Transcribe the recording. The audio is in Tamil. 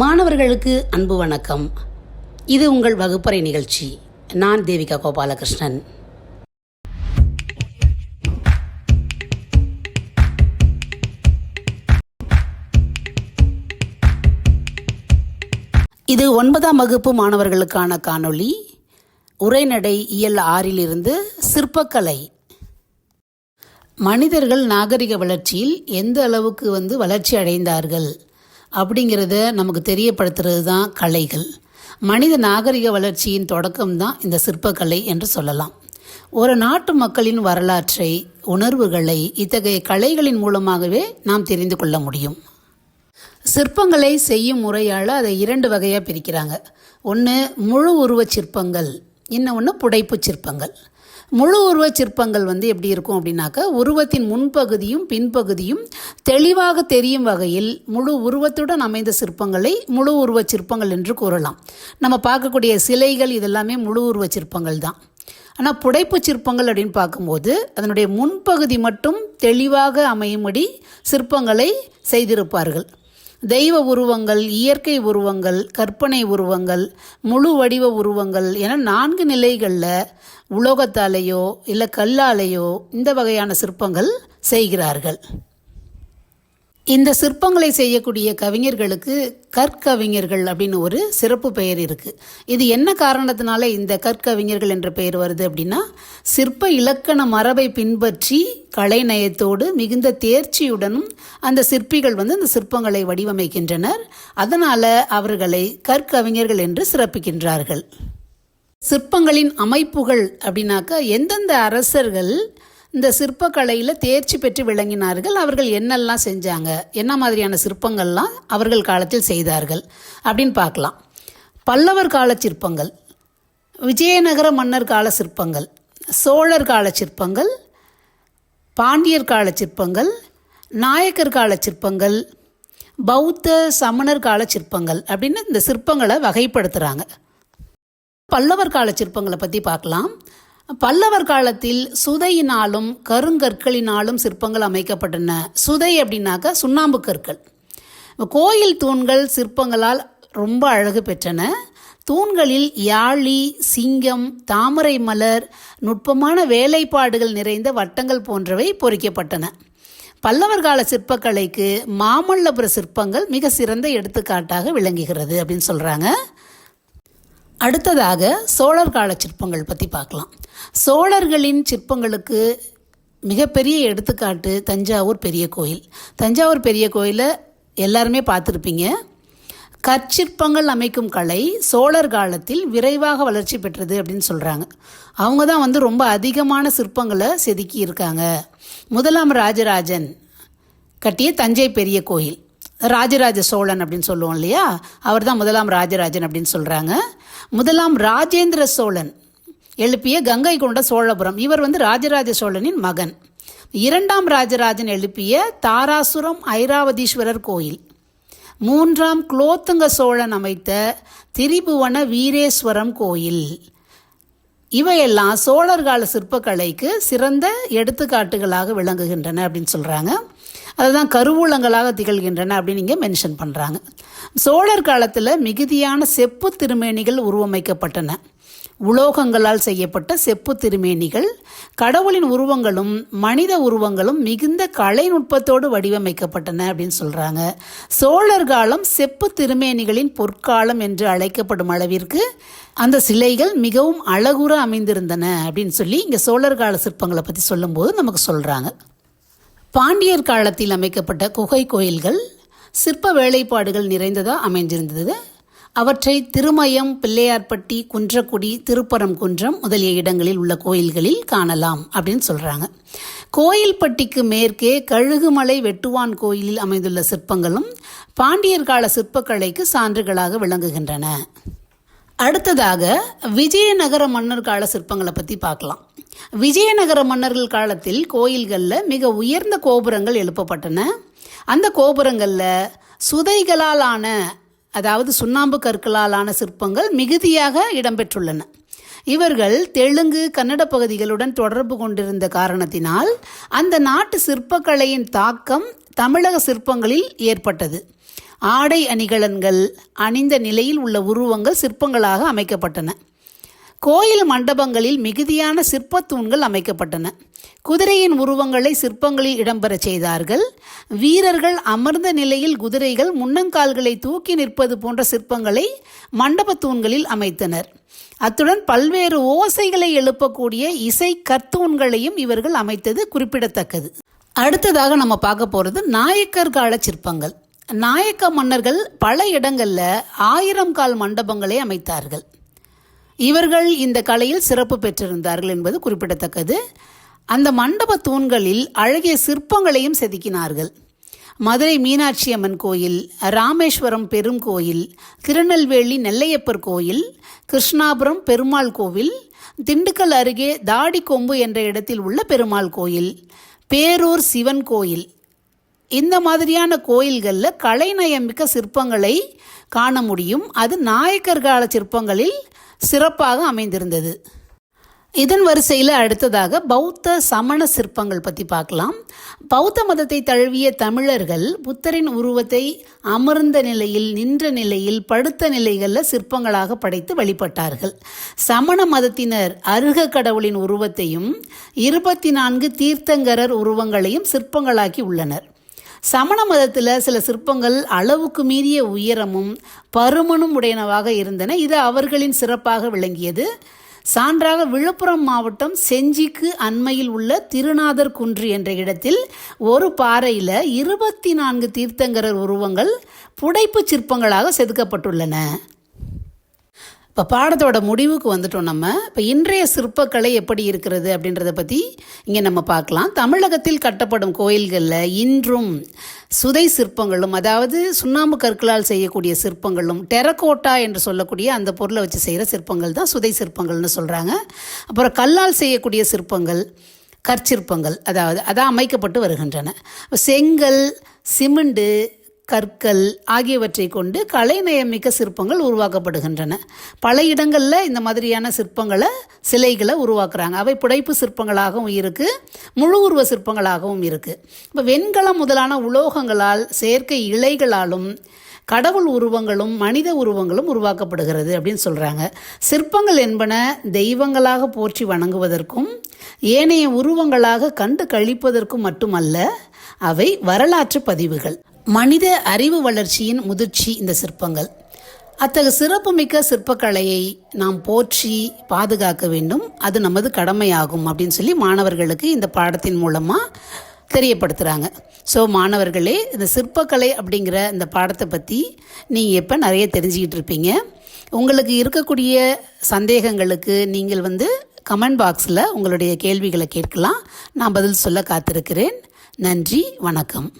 மாணவர்களுக்கு அன்பு வணக்கம். இது உங்கள் வகுப்பறை நிகழ்ச்சி. நான் தேவிகா கோபாலகிருஷ்ணன். இது ஒன்பதாம் வகுப்பு மாணவர்களுக்கான காணொளி. உரைநடை இயல் ஆறிலிருந்து சிற்பக்கலை. மனிதர்கள் நாகரிக வளர்ச்சியில் எந்த அளவுக்கு வந்து வளர்ச்சி அடைந்தார்கள்? அப்படிங்கிறத நமக்கு தெரியப்படுத்துறது தான் கலைகள். மனித நாகரிக வளர்ச்சியின் தொடக்கம் தான் இந்த சிற்பக்கலை என்று சொல்லலாம். ஒரு நாட்டு மக்களின் வரலாற்றை உணர்வுகளை இத்தகைய கலைகளின் மூலமாகவே நாம் தெரிந்து கொள்ள முடியும். சிற்பங்களை செய்யும் முறையால் அதை இரண்டு வகையாக பிரிக்கிறாங்க. ஒன்று முழு உருவச் சிற்பங்கள் இன்னொன்று புடைப்புச் சிற்பங்கள். முழு உருவச் சிற்பங்கள் வந்து எப்படி இருக்கும் அப்படின்னாக்க உருவத்தின் முன்பகுதியும் பின்பகுதியும் தெளிவாக தெரியும் வகையில் முழு உருவத்துடன் அமைந்த சிற்பங்களை முழு உருவச் சிற்பங்கள் என்று கூறலாம். நம்ம பார்க்கக்கூடிய சிலைகள் இதெல்லாமே முழு உருவச் சிற்பங்கள் தான். ஆனால் புடைப்புச் சிற்பங்கள் அப்படின்னு பார்க்கும்போது அதனுடைய முன்பகுதி மட்டும் தெளிவாக அமையும்படி சிற்பங்களை செய்திருப்பார்கள். தெய்வ உருவங்கள் இயற்கை உருவங்கள் கற்பனை உருவங்கள் முழு வடிவ உருவங்கள் என நான்கு நிலைகளில் உலோகத்தாலேயோ இல்லை கல்லாலேயோ இந்த வகையான சிற்பங்கள் செய்கிறார்கள். இந்த சிற்பங்களை செய்யக்கூடிய கவிஞர்களுக்கு கற்கவிஞர்கள் அப்படின்னு ஒரு சிறப்பு பெயர் இருக்குது இது என்ன காரணத்தினால இந்த கற்கவிஞர்கள் என்ற பெயர் வருது அப்படின்னா சிற்ப இலக்கண மரபை பின்பற்றி கலைநயத்தோடு மிகுந்த தேர்ச்சியுடனும் அந்த சிற்பிகள் வந்து அந்த சிற்பங்களை வடிவமைக்கின்றனர். அதனால் அவர்களை கற்கவிஞர்கள் என்று சிறப்பிக்கின்றார்கள். சிற்பங்களின் அமைப்புகள் அப்படின்னாக்கா எந்தெந்த அரசர்கள் இந்த சிற்பக்கலையில் தேர்ச்சி பெற்று விளங்கினார்கள். அவர்கள் என்னெல்லாம் செஞ்சாங்க? என்ன மாதிரியான சிற்பங்கள்லாம் அவர்கள் காலத்தில் செய்தார்கள்? அப்படின்னு பார்க்கலாம். பல்லவர் கால சிற்பங்கள் விஜயநகர மன்னர் கால சிற்பங்கள் சோழர் கால சிற்பங்கள் பாண்டியர் கால சிற்பங்கள் நாயக்கர் கால சிற்பங்கள் பௌத்த சமணர் கால சிற்பங்கள் அப்படின்னு இந்த சிற்பங்களை வகைப்படுத்துகிறாங்க பல்லவர் கால சிற்பங்களை பற்றி பார்க்கலாம். பல்லவர் காலத்தில் சுதையினாலும் கருங்கற்களினாலும் சிற்பங்கள் அமைக்கப்பட்டன. சுதை அப்படின்னாக்கா சுண்ணாம்பு கற்கள். கோயில் தூண்கள் சிற்பங்களால் ரொம்ப அழகு பெற்றன. தூண்களில் யாழி சிங்கம் தாமரை மலர் நுட்பமான வேலைப்பாடுகள் நிறைந்த வட்டங்கள் போன்றவை பொறிக்கப்பட்டன. பல்லவர் கால சிற்பக்கலைக்கு மாமல்லபுர சிற்பங்கள் மிக சிறந்த எடுத்துக்காட்டாக விளங்குகிறது அப்படின்னு சொல்கிறாங்க அடுத்ததாக சோழர் கால சிற்பங்கள் பற்றி பார்க்கலாம். சோழர்களின் சிற்பங்களுக்கு மிகப்பெரிய எடுத்துக்காட்டு தஞ்சாவூர் பெரிய கோயில். தஞ்சாவூர் பெரிய கோயிலை எல்லாருமே பார்த்துருப்பீங்க. கற்சிற்பங்கள் அமைக்கும் கலை சோழர் காலத்தில் விரைவாக வளர்ச்சி பெற்றது அப்படின்னு சொல்கிறாங்க அவங்க தான் வந்து ரொம்ப அதிகமான சிற்பங்களை செதுக்கி இருக்காங்க. முதலாம் ராஜராஜன் கட்டிய தஞ்சை பெரிய கோயில். ராஜராஜ சோழன் அப்படின்னு சொல்லுவோம் இல்லையா? அவர் தான் முதலாம் ராஜராஜன் அப்படின்னு சொல்கிறாங்க முதலாம் ராஜேந்திர சோழன் எழுப்பிய கங்கை கொண்ட சோழபுரம். இவர் வந்து ராஜராஜ சோழனின் மகன். இரண்டாம் ராஜராஜன் எழுப்பிய தாராசுரம் ஐராவதீஸ்வரர் கோயில். மூன்றாம் குலோத்துங்க சோழன் அமைத்த திரிபுவன வீரேஸ்வரம் கோயில். இவையெல்லாம் சோழர் கால சிற்பக்கலைக்கு சிறந்த எடுத்துக்காட்டுகளாக விளங்குகின்றன அப்படின்னு சொல்கிறாங்க அதுதான் கருவூலங்களாக திகழ்கின்றன அப்படின்னு இங்கே மென்ஷன் பண்ணுறாங்க சோழர் காலத்தில் மிகுதியான செப்பு திருமேனிகள் உருவமைக்கப்பட்டன. உலோகங்களால் செய்யப்பட்ட செப்பு திருமேனிகள் கடவுளின் உருவங்களும் மனித உருவங்களும் மிகுந்த கலைநுட்பத்தோடு வடிவமைக்கப்பட்டன அப்படின்னு சொல்கிறாங்க சோழர் காலம் செப்பு திருமேனிகளின் பொற்காலம் என்று அழைக்கப்படும் அளவிற்கு அந்த சிலைகள் மிகவும் அழகுற அமைந்திருந்தன அப்படின்னு சொல்லி இங்கே சோழர் கால சிற்பங்களை பற்றி சொல்லும்போது நமக்கு சொல்கிறாங்க பாண்டியர் காலத்தில் அமைக்கப்பட்ட குகை கோயில்கள் சிற்ப வேலைப்பாடுகள் நிறைந்ததாக அமைஞ்சிருந்தது அவற்றை திருமயம் பிள்ளையார்பட்டி குன்றக்குடி திருப்பரங்குன்றம் முதலிய இடங்களில் உள்ள கோயில்களில் காணலாம் அப்படின்னு சொல்கிறாங்க கோயில்பட்டிக்கு மேற்கே கழுகுமலை வெட்டுவான் கோயிலில் அமைந்துள்ள சிற்பங்களும் பாண்டியர் கால சிற்பக்கலைக்கு சான்றுகளாக விளங்குகின்றன. அடுத்ததாக விஜயநகர மன்னர் கால சிற்பங்களை பற்றி பார்க்கலாம். விஜயநகர மன்னர்கள் காலத்தில் கோயில்களில் மிக உயர்ந்த கோபுரங்கள் எழுப்பப்பட்டன. அந்த கோபுரங்களில் சுதைகளால் ஆன அதாவது சுண்ணாம்பு கற்களாலான சிற்பங்கள் மிகுதியாக இடம்பெற்றுள்ளன. இவர்கள் தெலுங்கு கன்னட பகுதிகளுடன் தொடர்பு கொண்டிருந்த காரணத்தினால் அந்த நாட்டு சிற்பக்கலையின் தாக்கம் தமிழக சிற்பங்களில் ஏற்பட்டது. ஆடை அணிகலன்கள் அணிந்த நிலையில் உள்ள உருவங்கள் சிற்பங்களாக அமைக்கப்பட்டன. கோயில் மண்டபங்களில் மிகுதியான சிற்பத்தூண்கள் அமைக்கப்பட்டன. குதிரையின் உருவங்களை சிற்பங்களில் இடம்பெறச் செய்தார்கள். வீரர்கள் அமர்ந்த நிலையில் குதிரைகள் முன்னங்கால்களை தூக்கி நிற்பது போன்ற சிற்பங்களை மண்டபத் தூண்களில் அமைத்தனர். அத்துடன் பல்வேறு ஓசைகளை எழுப்பக்கூடிய இசை கர்த்தூன்களையும் இவர்கள் அமைத்தது குறிப்பிடத்தக்கது. அடுத்ததாக நம்ம பார்க்க போகிறது நாயக்கர் கால சிற்பங்கள். நாயக்க மன்னர்கள் பல இடங்களில் ஆயிரம் கால் மண்டபங்களை அமைத்தார்கள். இவர்கள் இந்த கலையில் சிறப்பு பெற்றிருந்தார்கள் என்பது குறிப்பிடத்தக்கது. அந்த மண்டப தூண்களில் அழகிய சிற்பங்களையும் செதுக்கினார்கள். மதுரை மீனாட்சி அம்மன் கோயில் ராமேஸ்வரம் பெரும் கோயில் திருநெல்வேலி நெல்லையப்பர் கோயில் கிருஷ்ணாபுரம் பெருமாள் கோவில் திண்டுக்கல் அருகே தாடிக்கொம்பு என்ற இடத்தில் உள்ள பெருமாள் கோயில் பேரூர் சிவன் கோயில். இந்த மாதிரியான கோயில்களில் கலைநயமிக்க சிற்பங்களை காண முடியும். அது நாயக்கர் கால சிற்பங்களில் சிறப்பாக அமைந்திருந்தது. இதன் வரிசையில் அடுத்ததாக பௌத்த சமண சிற்பங்கள் பற்றி பார்க்கலாம். பௌத்த மதத்தை தழுவிய தமிழர்கள் புத்தரின் உருவத்தை அமர்ந்த நிலையில் நின்ற நிலையில் படுத்த நிலைகளில் சிற்பங்களாக படைத்து வழிபட்டார்கள். சமண மதத்தினர் அருக கடவுளின் உருவத்தையும் இருபத்தி நான்கு தீர்த்தங்கரர் உருவங்களையும் சிற்பங்களாக்கி உள்ளனர். சமண மதத்தில் சில சிற்பங்கள் அளவுக்கு மீறிய உயரமும் பருமனும் உடையனவாக இருந்தன. இது அவர்களின் சிறப்பாக விளங்கியது. சான்றாக விழுப்புரம் மாவட்டம் செஞ்சிக்கு அண்மையில் உள்ள திருநாதர் குன்று என்ற இடத்தில் ஒரு பாறையில் இருபத்தி நான்கு தீர்த்தங்கரர் உருவங்கள் புடைப்பு சிற்பங்களாக செதுக்கப்பட்டுள்ளன. இப்போ பாடத்தோட முடிவுக்கு வந்துட்டோம் நம்ம. இப்போ இன்றைய சிற்பக்கலை எப்படி இருக்கிறது அப்படின்றத பற்றி இங்கே நம்ம பார்க்கலாம். தமிழகத்தில் கட்டப்படும் கோயில்களில் இன்றும் சுதை சிற்பங்களும் அதாவது சுண்ணாம்பு கற்களால் செய்யக்கூடிய சிற்பங்களும் டெரகோட்டா என்று சொல்லக்கூடிய அந்த பொருளை வச்சு செய்கிற சிற்பங்கள் தான் சுதை சிற்பங்கள்னு சொல்கிறாங்க அப்புறம் கல்லால் செய்யக்கூடிய சிற்பங்கள் கற்சிற்பங்கள் அதாவது அதான் அமைக்கப்பட்டு வருகின்றன. செங்கல் சிமெண்டு கற்கள் ஆகியவற்றை கொண்டு கலைநயமிக்க சிற்பங்கள் உருவாக்கப்படுகின்றன. பல இடங்களில் இந்த மாதிரியான சிற்பங்களை சிலைகளை உருவாக்குறாங்க. அவை புடைப்பு சிற்பங்களாகவும் இருக்குது முழு உருவ சிற்பங்களாகவும் இருக்குது இப்போ வெண்கலம் முதலான உலோகங்களால் செயற்கை இலைகளாலும் கடவுள் உருவங்களும் மனித உருவங்களும் உருவாக்கப்படுகிறது அப்படின்னு சொல்கிறாங்க சிற்பங்கள் என்பன தெய்வங்களாக போற்றி வணங்குவதற்கும் ஏனைய உருவங்களாக கண்டு கழிப்பதற்கும் மட்டுமல்ல அவை வரலாற்று பதிவுகள். மனித அறிவு வளர்ச்சியின் முதிர்ச்சி இந்த சிற்பங்கள். அத்தகைய சிறப்புமிக்க சிற்பக்கலையை நாம் போற்றி பாதுகாக்க வேண்டும். அது நமது கடமையாகும் அப்படின்னு சொல்லி மாணவர்களுக்கு இந்த பாடத்தின் மூலமாக தெரியப்படுத்துகிறாங்க ஸோ மாணவர்களே இந்த சிற்பக்கலை அப்படிங்கிற இந்த பாடத்தை பற்றி நீங்கள் எப்போ நிறைய தெரிஞ்சுக்கிட்டு இருப்பீங்க. உங்களுக்கு இருக்கக்கூடிய சந்தேகங்களுக்கு நீங்கள் வந்து கமெண்ட் பாக்ஸில் உங்களுடைய கேள்விகளை கேட்கலாம். நான் பதில் சொல்ல காத்திருக்கிறேன். நன்றி வணக்கம்.